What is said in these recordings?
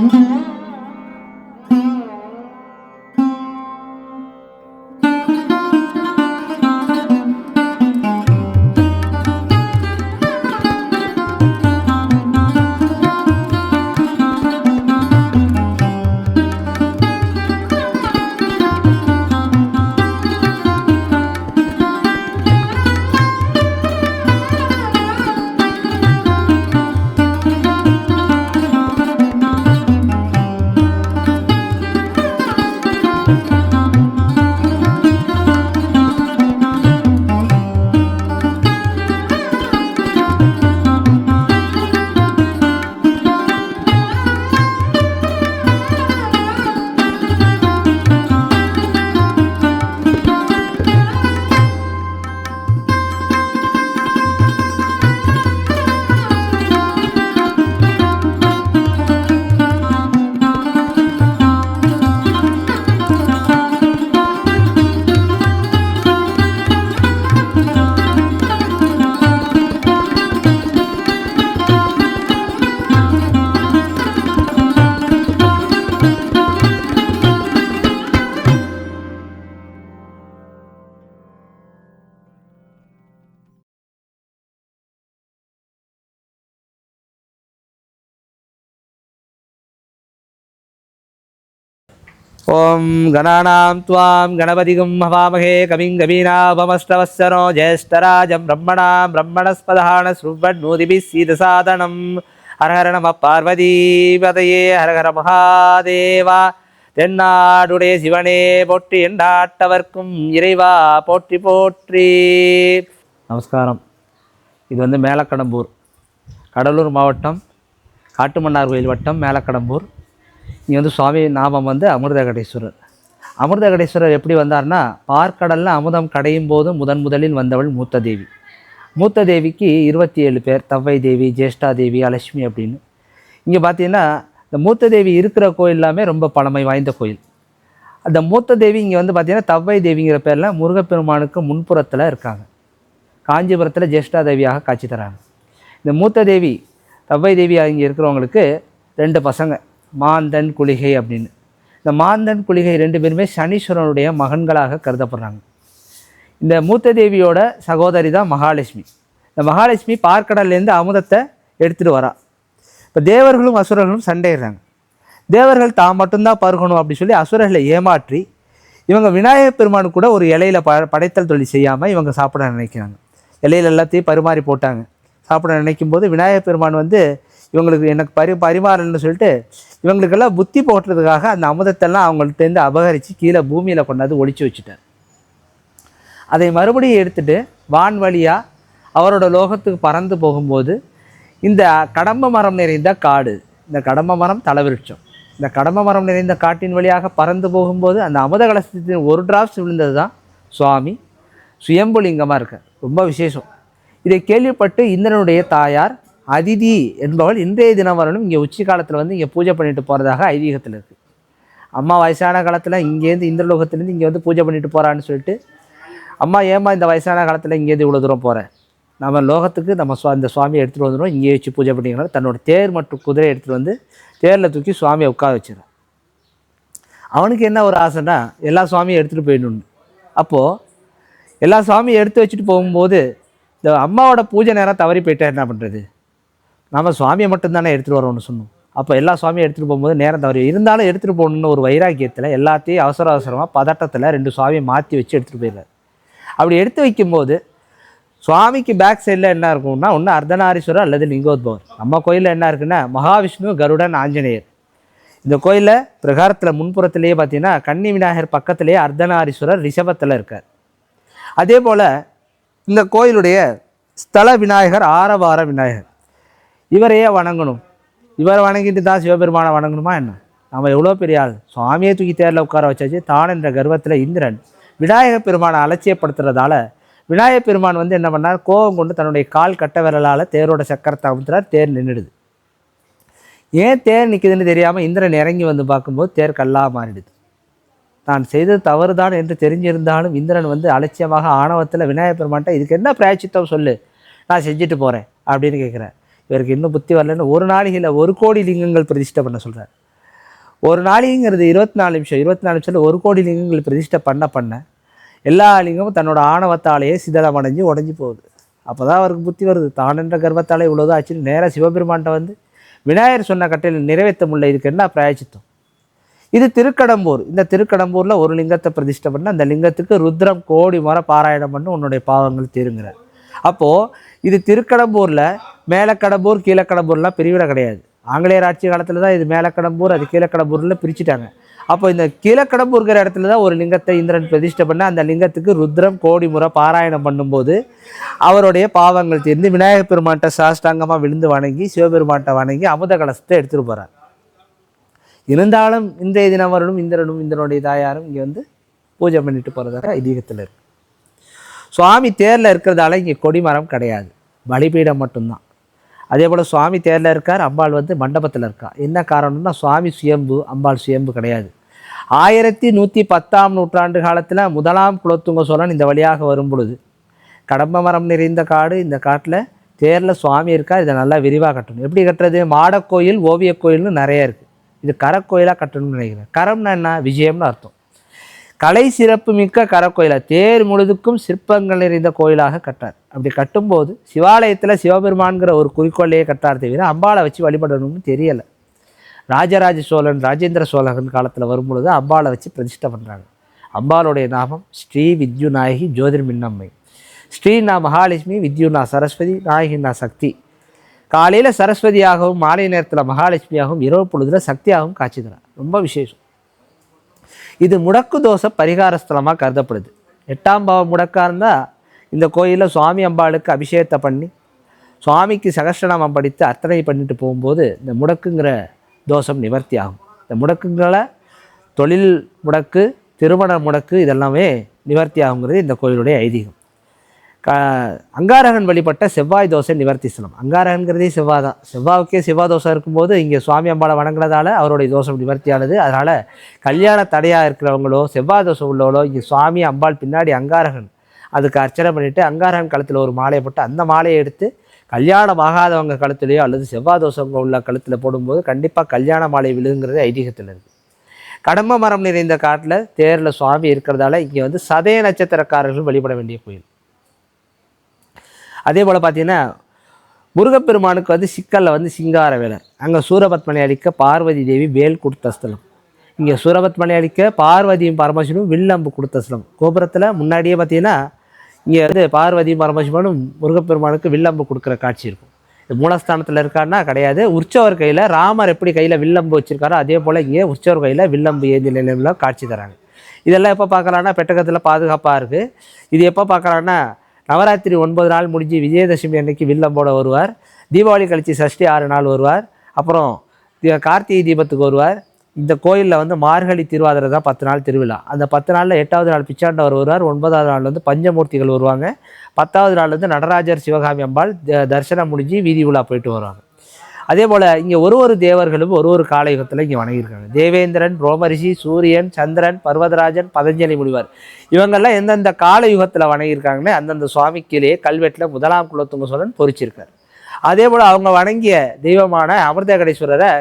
Mm-hmm. ॐ गणानां त्वां गणपतिगुं हवामहे कविं कवीनाभमष्टवत्सरो ज्येष्ठराजं ब्रह्मणां ब्रह्मणस्पदहाण श्रुवन्नोदिभिः सीदसादनं हर हर நம பார்வதீபதையே ஹர ஹர மகாதேவா தென்னாடுடைய சிவனே போற்றி எண்டாட்டவர்க்கும் இறைவா போற்றி போற்றி நமஸ்காரம் இது வந்து மேலக்கடம்பூர் கடலூர் மாவட்டம் காட்டுமன்னார் கோயில் வட்டம் மேலக்கடம்பூர் இங்கே வந்து சுவாமி நாமம் வந்து அமிர்தகடேஸ்வரர். அமிர்தகடேஸ்வரர் எப்படி வந்தார்னா பார்க்கடலில் அமுதம் கடையும் போது முதன் முதலில் வந்தவள் மூத்த தேவி மூத்த தேவிக்கு இருபத்தி ஏழு பேர் தவ்வை தேவி ஜேஷ்டா தேவி அலட்சுமி அப்படின்னு. இங்கே பார்த்தீங்கன்னா இந்த மூத்த தேவி இருக்கிற கோயில் எல்லாமே ரொம்ப பழமை வாய்ந்த கோயில். அந்த மூத்த தேவி இங்கே வந்து பார்த்திங்கன்னா தவ்வை தேவிங்கிற பேரில் முருகப்பெருமானுக்கு முன்புறத்தில் இருக்காங்க. காஞ்சிபுரத்தில் ஜேஷ்டா தேவியாக காட்சி தராங்க. இந்த மூத்த தேவி தவ்வை தேவி இங்கே இருக்கிறவங்களுக்கு ரெண்டு பசங்க. மாந்தன் குளிகை அப்படின்னு. இந்த மாந்தன் குளிகை ரெண்டு பேருமே சனீஸ்வரனுடைய மகன்களாக கருதப்படுறாங்க. இந்த மூத்த தேவியோட சகோதரி தான் மகாலட்சுமி. இந்த மகாலட்சுமி பார்க்கடல்லேருந்து அமுதத்தை எடுத்துகிட்டு வரா. இப்போ தேவர்களும் அசுரர்களும் சண்டையிடுறாங்க. தேவர்கள் தான் மட்டும்தான் பருகணும் அப்படின்னு சொல்லி அசுரர்களை ஏமாற்றி இவங்க விநாயகப் பெருமானு கூட ஒரு இலையில ப படைத்தல் தொழில் செய்யாமல் இவங்க சாப்பிட நினைக்கிறாங்க. இலையில எல்லாத்தையும் பரிமாறி போட்டாங்க. சாப்பிட நினைக்கும் போது விநாயகப் பெருமான் வந்து இவங்களுக்கு எனக்கு பரி பரிமாறணும்னு சொல்லிட்டு இவங்களுக்கெல்லாம் புத்தி போட்டுறதுக்காக அந்த அமுதத்தெல்லாம் அவங்கள்ட்டேருந்து அபகரித்து கீழே பூமியில் கொண்டாந்து ஒழிச்சு வச்சுட்டார். அதை மறுபடியும் எடுத்துகிட்டு வான் வழியாக அவரோட லோகத்துக்கு பறந்து போகும்போது இந்த கடம்ப மரம் நிறைந்த காடு இந்த கடம்ப மரம் தலைவிருட்சம் இந்த கடம்ப மரம் நிறைந்த காட்டின் வழியாக பறந்து போகும்போது அந்த அமுத கலசத்தின் ஒரு டிராப்ஸ் விழுந்தது தான் சுவாமி. சுயம்புலிங்கமாக இருக்க ரொம்ப விசேஷம். இதை கேள்விப்பட்டு இந்திரனுடைய தாயார் அதிதி என்பவள் இன்றைய தினம் வரணும் இங்கே உச்சி காலத்தில் வந்து இங்கே பூஜை பண்ணிட்டு போகிறதாக ஐதீகத்தில் இருக்குது அம்மா வயசான காலத்தில் இங்கேருந்து இந்திரலோகத்துலேருந்து இங்கே வந்து பூஜை பண்ணிட்டு போகிறான்னு சொல்லிட்டு அம்மா ஏம்மா இந்த வயசான காலத்தில் இங்கேருந்து இவ்வளோ தூரம் போகிறேன் நம்ம லோகத்துக்கு நம்ம சுவா இந்த சுவாமியை எடுத்துகிட்டு வந்துடும் இங்கே வச்சு பூஜை பண்ணிக்கலாம் தன்னோட தேர் மற்றும் குதிரை எடுத்துகிட்டு வந்து தேரில் தூக்கி சுவாமியை உட்கார வச்சிடறான். அவனுக்கு என்ன ஒரு ஆசைன்னா எல்லா சுவாமியும் எடுத்துகிட்டு போயிடணும்னு. அப்போது எல்லா சுவாமியும் எடுத்து வச்சுட்டு போகும்போது இந்த அம்மாவோட பூஜை நேரம் தவறி போயிட்டா என்ன பண்ணுறது நாம் சுவாமியை மட்டும்தானே எடுத்துகிட்டு வரோம்னு சொன்னோம். அப்போ எல்லா சுவாமியும் எடுத்துகிட்டு போகும்போது நேரம் தவறி இருந்தாலும் எடுத்துகிட்டு போகணுன்னு ஒரு வைராக்கியத்தில் எல்லாத்தையும் அவசர அவசரமாக பதட்டத்தில் ரெண்டு சுவாமியை மாற்றி வச்சு எடுத்துகிட்டு போயிடுறாரு. அப்படி எடுத்து வைக்கும்போது சுவாமிக்கு பேக் சைடில் என்ன இருக்கும்னா ஒன்று அர்த்தநாரீஸ்வரர் அல்லது லிங்கோத்பவர். நம்ம கோயிலில் என்ன இருக்குன்னா மகாவிஷ்ணு கருடன் ஆஞ்சநேயர். இந்த கோயிலில் பிரகாரத்தில் முன்புறத்திலேயே பார்த்தீங்கன்னா கன்னி விநாயகர் பக்கத்திலேயே அர்த்தநாரீஸ்வரர் ரிஷபத்தில் இருக்கார். அதே போல் இந்த கோயிலுடைய ஸ்தல விநாயகர் ஆரவார விநாயகர். இவரையே வணங்கணும். இவரை வணங்கிட்டு தான் சிவபெருமானை வணங்கணுமா என்ன? நம்ம எவ்வளோ பெரிய ஆள். சுவாமியை தூக்கி தேரில் உட்கார வச்சாச்சு. தான் என்ற கர்வத்தில் இந்திரன் விநாயக பெருமானை அலட்சியப்படுத்துறதால விநாயக பெருமான் வந்து என்ன பண்ணார்? கோபம் கொண்டு தன்னுடைய கால் கட்ட விரலால் தேரோட சக்கரத்தை அமுத்துறார். தேர் நின்றுடுது. ஏன் தேர் நிற்குதுன்னு தெரியாமல் இந்திரன் இறங்கி வந்து பார்க்கும்போது தேர் கல்லாக மாறிடுது. தான் செய்தது தவறுதான் என்று தெரிஞ்சிருந்தாலும் இந்திரன் வந்து அலட்சியமாக ஆணவத்தில் விநாயகப் பெருமான்ட்ட இதுக்கு என்ன பிராய்ச்சித்தம் சொல்லு? நான் செஞ்சுட்டு போகிறேன் அப்படின்னு கேட்குறேன் இவருக்கு இன்னும் புத்தி வரலன்னு ஒரு நாளிகையில் ஒரு கோடி லிங்கங்கள் பிரதிஷ்டை பண்ண சொல்கிறார் ஒரு நாளிங்கிறது இருபத்தி நாலு நிமிஷம் இருபத்தி நாலு நிமிஷத்தில் ஒரு கோடி லிங்கங்கள் பிரதிஷ்டை பண்ண பண்ண எல்லா லிங்கமும் தன்னோட ஆணவத்தாலேயே சிதலம் அடைஞ்சு உடஞ்சி போகுது. அப்போ தான் அவருக்கு புத்தி வருது. தான் என்ற கர்ப்பத்தாலே இவ்வளோதான் ஆச்சுன்னு நேராக சிவபெருமான்ட்ட வந்து விநாயகர் சொன்ன கட்டையில் நிறைவேற்ற முடியல இதுக்கு என்ன பிராயச்சித்தம்? இது திருக்கடம்பூர். இந்த திருக்கடம்பூரில் ஒரு லிங்கத்தை பிரதிஷ்டை பண்ண அந்த லிங்கத்துக்கு ருத்ரம் கோடி முறை பாராயணம் பண்ணி உன்னுடைய பாவங்கள் தீருங்கிறார் அப்போது இது திருக்கடம்பூரில் மேலக்கடம்பூர் கீழக்கடம்பூர்லாம் பிரிவிட கிடையாது. ஆங்கிலேயர் ஆட்சி காலத்தில் தான் இது மேலக்கடம்பூர் அது கீழக்கடம்பூரில் பிரிச்சுட்டாங்க. அப்போ இந்த கீழக்கடம்பூர்கிற இடத்துல தான் ஒரு லிங்கத்தை இந்திரன் பிரதிஷ்டை பண்ண அந்த லிங்கத்துக்கு ருத்ரம் கோடி முறை பாராயணம் பண்ணும்போது அவருடைய பாவங்கள் தீர்ந்து விநாயகர் பெருமான்கிட்ட சாஷ்டாங்கமாக விழுந்து வணங்கி சிவபெருமான்கிட்ட வணங்கி அமுத கலசத்தை எடுத்துகிட்டு போகிறார் இருந்தாலும் இன்றைய தினவரனும் இந்திரனும் இந்திரனுடைய தாயாரும் இங்கே வந்து பூஜை பண்ணிட்டு போகிறதாக ஐதீகத்தில் இருக்கு. சுவாமி தேரில் இருக்கிறதால இங்கே கொடிமரம் கிடையாது. பலிபீடம் மட்டும்தான். அதே போல் சுவாமி தேரில் இருக்கார் அம்பாள் வந்து மண்டபத்தில் இருக்கா. என்ன காரணம்னா சுவாமி சுயம்பு அம்பாள் சுயம்பு கிடையாது. ஆயிரத்தி நூற்றி பத்தாம் நூற்றாண்டு காலத்தில் முதலாம் குலத்துங்க சோழன் இந்த வழியாக வரும் பொழுது கடம்ப மரம் நிறைந்த காடு இந்த காட்டில் தேரில் சுவாமி இருக்கார் இதை நல்லா விரிவாக கட்டணும். எப்படி கட்டுறது? மாடக்கோயில் ஓவியக் கோயில்னு நிறைய இருக்குது இது கரக்கோயிலாக கட்டணும்னு நினைக்கிறேன். கரம்னா என்ன? விஜயம்னு அர்த்தம். கலை சிறப்பு மிக்க கரக்கோயிலா தேர் முழுதுக்கும் சிற்பங்கள் நிறைந்த கோயிலாக கட்டார். அப்படி கட்டும்போது சிவாலயத்தில் சிவபெருமான்கிற ஒரு குறிக்கோளையே கட்டார் தவிர அம்பாளை வச்சு வழிபடணும்னு தெரியலை. ராஜராஜ சோழன் ராஜேந்திர சோழன் காலத்தில் வரும்பொழுது அம்பாளை வச்சு பிரதிஷ்டை பண்ணுறாங்க அம்பாளுடைய நாமம் ஸ்ரீ வித்யுநாயகி ஜோதிர்மின்னம்மை. ஸ்ரீனா மகாலட்சுமி வித்யுனா சரஸ்வதி நாயகினா சக்தி. காலையில் சரஸ்வதியாகவும் மாலை நேரத்தில் மகாலட்சுமியாகவும் இரவு பொழுதில் சக்தியாகவும் காட்சி தரார். ரொம்ப விசேஷம். இது முடக்கு தோசை பரிகார ஸ்தலமாக கருதப்படுது. எட்டாம் பாவம் முடக்காக இருந்தால் இந்த கோயிலில் சுவாமி அம்பாளுக்கு அபிஷேகத்தை பண்ணி சுவாமிக்கு சகஸ்ரநாமம் படித்து அர்த்தனை பண்ணிட்டு போகும்போது இந்த முடக்குங்கிற தோஷம் நிவர்த்தி ஆகும். இந்த முடக்குங்களை தொழில் முடக்கு திருமண முடக்கு இதெல்லாமே நிவர்த்தி ஆகுங்கிறது இந்த கோயிலுடைய ஐதீகம். க அங்காரகன் வழிபட்ட செவ்வாய் தோசை நிவர்த்தி ஸ்தலம் அங்காரகன்கிறதே செவ்வாய் தான் செவ்வாய்க்கே செவ்வாய் தோசை இருக்கும்போது இங்கே சுவாமி அம்பாளை வணங்குறதால அவருடைய தோஷம் நிவர்த்தியானது. அதனால் கல்யாண தடையாக இருக்கிறவங்களோ செவ்வாய் தோசை உள்ளவங்களோ இங்கே சுவாமி அம்பாள் பின்னாடி அங்காரகன் அதுக்கு அர்ச்சனை பண்ணிவிட்டு அங்காரகன் கழுத்தில் ஒரு மாலையை போட்டு அந்த மாலையை எடுத்து கல்யாணம் ஆகாதவங்க கழுத்துலையோ அல்லது செவ்வாய் தோஷங்க உள்ள கழுத்தில் போடும்போது கண்டிப்பாக கல்யாண மாலை விழுங்கிறது ஐதீகத்தில் இருக்குது கடம்ப மரம் நிறைந்த காட்டில் தேரில் சுவாமி இருக்கிறதால இங்கே வந்து சதய நட்சத்திரக்காரர்கள் வழிபட வேண்டிய கோயில். அதே போல் பார்த்தீங்கன்னா முருகப்பெருமானுக்கு வந்து சிக்கலில் வந்து சிங்கார வேலை. அங்கே சூரபத்மனை அடிக்க பார்வதி தேவி வேல் கொடுத்த ஸ்தலம். இங்கே சூரபத்மனை அடிக்க பார்வதியும் பரமசிவனும் வில்லம்பு கொடுத்த ஸ்தலம். கோபுரத்தில் முன்னாடியே பார்த்தீங்கன்னா இங்கே வந்து பார்வதியும் பரமசிவனும் முருகப்பெருமானுக்கு வில்லம்பு கொடுக்குற காட்சி இருக்கும். மூலஸ்தானத்தில் இருக்கான்னா கிடையாது. உற்சவர் கையில் ராமர் எப்படி கையில் வில்லம்பு வச்சுருக்காரோ அதே போல் இங்கே உற்சவர் கையில் வில்லம்பு ஏந்தி நிலையில காட்சி தராங்க. இதெல்லாம் எப்போ பார்க்கலான்னா பெட்டகத்தில் பாதுகாப்பாக இருக்குது இது எப்போ பார்க்கலான்னா நவராத்திரி ஒன்பது நாள் முடிஞ்சு விஜயதசமி அன்னைக்கு வில்லம் போட வருவார். தீபாவளி கழித்து சஷ்டி ஆறு நாள் வருவார். அப்புறம் கார்த்திகை தீபத்துக்கு வருவார். இந்த கோயிலில் வந்து மார்கழி திருவாதிரை தான் பத்து நாள் திருவிழா. அந்த பத்து நாளில் எட்டாவது நாள் பிச்சாண்டவர் வருவார். ஒன்பதாவது நாள் வந்து பஞ்சமூர்த்திகள் வருவாங்க. பத்தாவது நாள் வந்து நடராஜர் சிவகாமி அம்பாள் த- தரிசனம் முடிஞ்சு வீதி உலா போயிட்டு வருவாங்க. அதே போல் இங்கே ஒரு ஒரு தேவர்களும் ஒரு ஒரு காலயுகத்தில் இங்கே வணங்கியிருக்காங்க. தேவேந்திரன் ரோமரிஷி சூரியன் சந்திரன் பர்வதராஜன் பதஞ்சலி முனிவர். இவங்கெல்லாம் எந்தெந்த காலயுகத்தில் வணங்கியிருக்காங்கன்னு அந்தந்த சுவாமி கீழே கல்வெட்டில் முதலாம் குலத்துங்க சோழன் பொறிச்சிருக்கார். அதே போல் அவங்க வணங்கிய தெய்வமான அமிர்தகடேஸ்வரரை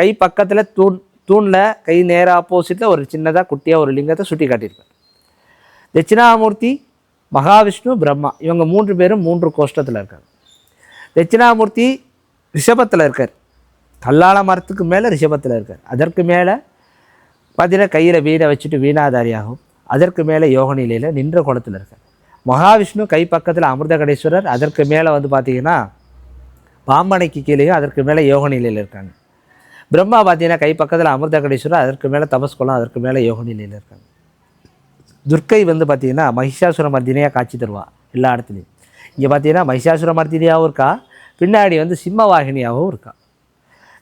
கை பக்கத்தில் தூண் தூணில் கை நேர ஆப்போசிட்டில் ஒரு சின்னதாக குட்டியாக ஒரு லிங்கத்தை சுட்டி காட்டியிருக்கார். தட்சிணாமூர்த்தி மகாவிஷ்ணு பிரம்மா இவங்க மூன்று பேரும் மூன்று கோஷ்டத்தில் இருக்காங்க. தட்சிணாமூர்த்தி ரிஷபத்தில் இருக்கார். கல்லால மரத்துக்கு மேலே ரிஷபத்தில் இருக்கார். அதற்கு மேலே பார்த்தீங்கன்னா கையில் வீணை வச்சுட்டு வீணாதாரியாகும் அதற்கு மேலே யோக நிலையில் நின்ற குளத்தில் இருக்கார். மகாவிஷ்ணு கை பக்கத்தில் அமிர்தகடேஸ்வரர் அதற்கு மேலே வந்து பார்த்தீங்கன்னா பாம்பனைக்கு கீழேயும் அதற்கு மேலே யோக நிலையில் இருக்காங்க. பிரம்மா பார்த்தீங்கன்னா கை பக்கத்தில் அமிர்தகடேஸ்வரர் அதற்கு மேலே தபஸ்குலம் அதற்கு மேலே யோக நிலையில் இருக்காங்க. துர்க்கை வந்து பார்த்தீங்கன்னா மகிஷாசுர மர்தினியாக காட்சி தருவா எல்லா இடத்துலையும். இங்கே பார்த்தீங்கன்னா மகிஷாசுர மர்தினியாகவும் இருக்கா? பின்னாடி வந்து சிம்மவாகினியாகவும் இருக்கான்.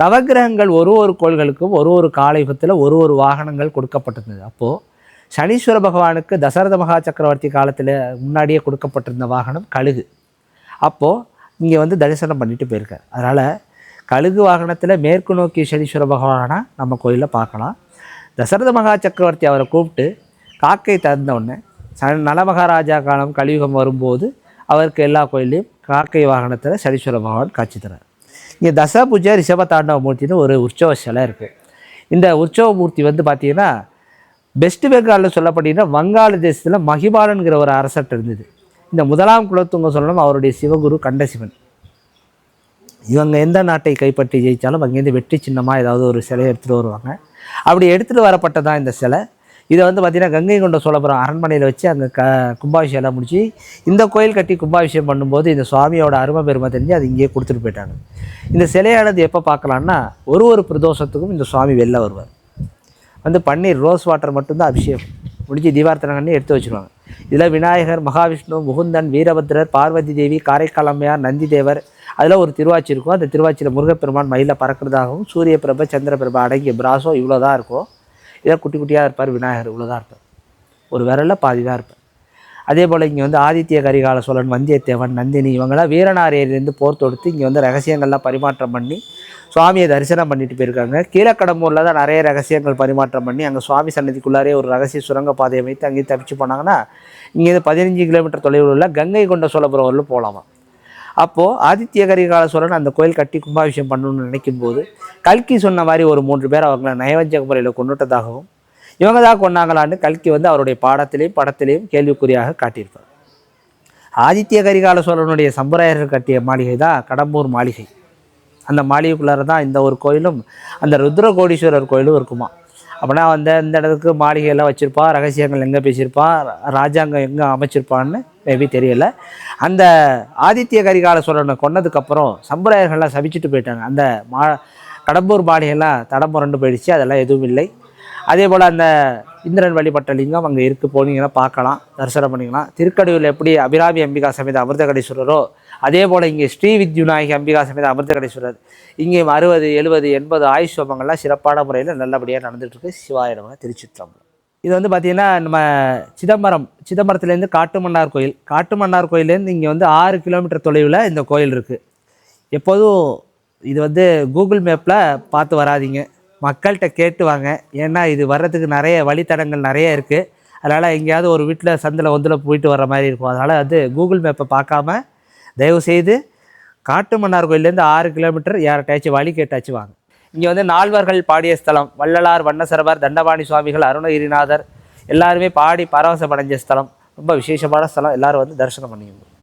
நவக்கிரகங்கள் ஒரு ஒரு கோள்களுக்கும் ஒரு ஒரு காலயுகத்தில் ஒரு ஒரு வாகனங்கள் கொடுக்கப்பட்டிருந்தது. அப்போது சனீஸ்வர பகவானுக்கு தசரத மகா சக்கரவர்த்தி காலத்தில் முன்னாடியே கொடுக்கப்பட்டிருந்த வாகனம் கழுகு. அப்போது இங்கே வந்து தரிசனம் பண்ணிட்டு போயிருக்கார். அதனால் கழுகு வாகனத்தில் மேற்கு நோக்கி சனீஸ்வர பகவானாக நம்ம கோயிலில் பார்க்கலாம். தசரத மகா சக்கரவர்த்தி அவரை கூப்பிட்டு காக்கை தந்தவுடனே ச நலமகாராஜா காலம் கலியுகம் வரும்போது அவருக்கு எல்லா கோயிலையும் காக்கை வாகனத்தில் சனீஸ்வர பகவான் காட்சி தரார். இங்கே தசபூஜை ரிஷப தாண்டவ மூர்த்தின்னு ஒரு உற்சவ சிலை இருக்குது இந்த உற்சவ மூர்த்தி வந்து பார்த்தீங்கன்னா வெஸ்ட் பெங்காலில் சொல்லப்பட்டீங்கன்னா வங்காள தேசத்தில் மகிபாலன்கிற ஒரு அரசர்கிட்ட இருந்தது. இந்த முதலாம் குலத்துங்க சொல்லணும் அவருடைய சிவகுரு கண்டசிவன். இவங்க எந்த நாட்டை கைப்பற்றி ஜெயித்தாலும் அங்கேருந்து வெற்றி சின்னமாக ஏதாவது ஒரு சிலையை எடுத்துகிட்டு வருவாங்க. அப்படி எடுத்துகிட்டு வரப்பட்டது தான் இந்த சிலை? இதை வந்து பார்த்திங்கன்னா கங்கை கொண்ட சோழபுரம் அரண்மனையில் வச்சு அங்கே க கும்பாபிஷேகம் முடிச்சு இந்த கோயில் கட்டி கும்பாபிஷேகம் பண்ணும்போது இந்த சுவாமியோட அருமை பெருமை தெரிஞ்சு அது இங்கேயே கொடுத்துட்டு போயிட்டாங்க. இந்த சிலையானது எப்போ பார்க்கலான்னா ஒரு ஒரு பிரதோஷத்துக்கும் இந்த சுவாமி வெளில வருவார். வந்து பன்னீர் ரோஸ் வாட்டர் மட்டும்தான் அபிஷேகம். முடிஞ்சு தீபார்த்தனங்கன்னு எடுத்து வச்சுருவாங்க. இதில் விநாயகர் மகாவிஷ்ணு முகுந்தன் வீரபத்ரர் பார்வதி தேவி காரைக்காலம்மையார் நந்தி தேவர் அதில் ஒரு திருவாச்சி இருக்கும். அந்த திருவாச்சியில் முருகப்பெருமான் மயிலில் பறக்கிறதாகவும் சூரிய பிரப சந்திர பிரப அடங்கிய பிராசோ இவ்வளோ தான் இருக்கும். இதை குட்டி குட்டியாக இருப்பார் விநாயகர் இவ்வளோதான் இருப்பார். ஒரு விரலில் பாதி தான் இருப்பார். அதே போல் இங்கே வந்து ஆதித்ய கரிகால சோழன் வந்தியத்தேவன் நந்தினி இவங்களாம் வீரநாரியர்லேருந்து போர் தொடுத்து இங்கே வந்து ரகசியங்கள்லாம் பரிமாற்றம் பண்ணி சுவாமியை தரிசனம் பண்ணிட்டு போயிருக்காங்க. கீழக்கடம்பூரில் தான் நிறைய ரகசியங்கள் பரிமாற்றம் பண்ணி அங்கே சுவாமி சன்னதிக்குள்ளாரே ஒரு ரகசிய சுரங்க பாதையை வைத்து அங்கேயே தப்பிச்சு போனாங்கன்னா இங்கேருந்து பதினஞ்சு கிலோமீட்டர் தொலைவில் உள்ள கங்கை கொண்ட சோழபுரம் வரலும் போகலாமா. அப்போது ஆதித்ய கரிகால சோழன் அந்த கோயில் கட்டி கும்பாபிஷேகம் பண்ணணும்னு நினைக்கும் போது கல்கி சொன்ன மாதிரி ஒரு மூன்று பேர் அவங்கள நயவஞ்சக முறையில் கொண்டுட்டதாகவும் இவங்க தான் கொண்டாங்களான்னு கல்கி வந்து அவருடைய பாடத்திலையும் படத்திலையும் கேள்விக்குறியாக காட்டியிருப்பார். ஆதித்ய கரிகால சோழனுடைய சம்பிரதாயர்கள் கட்டிய மாளிகை தான் கடம்பூர் மாளிகை. அந்த மாளிகைக்குள்ளார தான் இந்த ஒரு கோயிலும் அந்த ருத்ரகோடீஸ்வரர் கோயிலும் இருக்குமா. அப்படின்னா வந்து இந்த இடத்துக்கு மாளிகையெல்லாம் வச்சுருப்பா ரகசியங்கள் எங்கே பேசியிருப்பா ராஜாங்கம் எங்கே அமைச்சிருப்பான்னு மேபி தெரியல. அந்த ஆதித்ய கரிகால சோழனை கொன்னதுக்கப்புறம் சம்பிரதாயர்கள்லாம் சபிச்சுட்டு போயிட்டாங்க. அந்த மா கடம்பூர் மாளிகையெல்லாம் தடம் புரண்டு போயிடுச்சு அதெல்லாம் எதுவும் இல்லை. அதே போல் அந்த இந்திரன் வழிபட்ட லிங்கம் அங்கே இருக்குது போனீங்கன்னா பார்க்கலாம். தரிசனம் பண்ணிக்கலாம். திருக்கடையூரில் எப்படி அபிராமி அம்பிகா சமேத அமிர்தகடீஸ்வரரோ அதே போல் இங்கே ஸ்ரீ வித்யுநாயகி அம்பிகா சமேத அமிர்தகடீஸ்வரர். இங்கே அறுபது எழுபது எண்பது ஆயுஷ் சோமங்கள்லாம் சிறப்பான முறையில் நல்லபடியாக நடந்துகிட்ருக்கு சிவாயிடமாக திருச்சிற்றம்பலம். இது வந்து பார்த்திங்கன்னா நம்ம சிதம்பரம் சிதம்பரத்துலேருந்து காட்டுமன்னார் கோயில். காட்டுமன்னார் கோயிலேருந்து இங்கே வந்து ஆறு கிலோமீட்டர் தொலைவில் இந்த கோயில் இருக்குது எப்போதும் இது வந்து கூகுள் மேப்பில் பார்த்து வராதீங்க. மக்கள்கிட்ட கேட்டு வாங்க. ஏன்னா இது வர்றதுக்கு நிறைய வழித்தடங்கள் நிறைய இருக்குது அதனால் எங்கேயாவது ஒரு வீட்டில் சந்தில் ஒந்தில் போயிட்டு வர மாதிரி இருக்கும். அதனால் வந்து கூகுள் மேப்பை பார்க்காம தயவுசெய்து காட்டுமன்னார் கோயிலேருந்து ஆறு கிலோமீட்டர் யார்கிட்டயாச்சும் வழி கேட்டாச்சும் வாங்க. இங்கே வந்து நால்வர்கள் பாடிய ஸ்தலம் வள்ளலார் வண்ணசரவர் தண்டபாணி சுவாமிகள் அருணகிரிநாதர் எல்லாருமே பாடி பரவசம் அடைஞ்ச ஸ்தலம். ரொம்ப விசேஷமான ஸ்தலம். எல்லாரும் வந்து தரிசனம் பண்ணிக்கணும்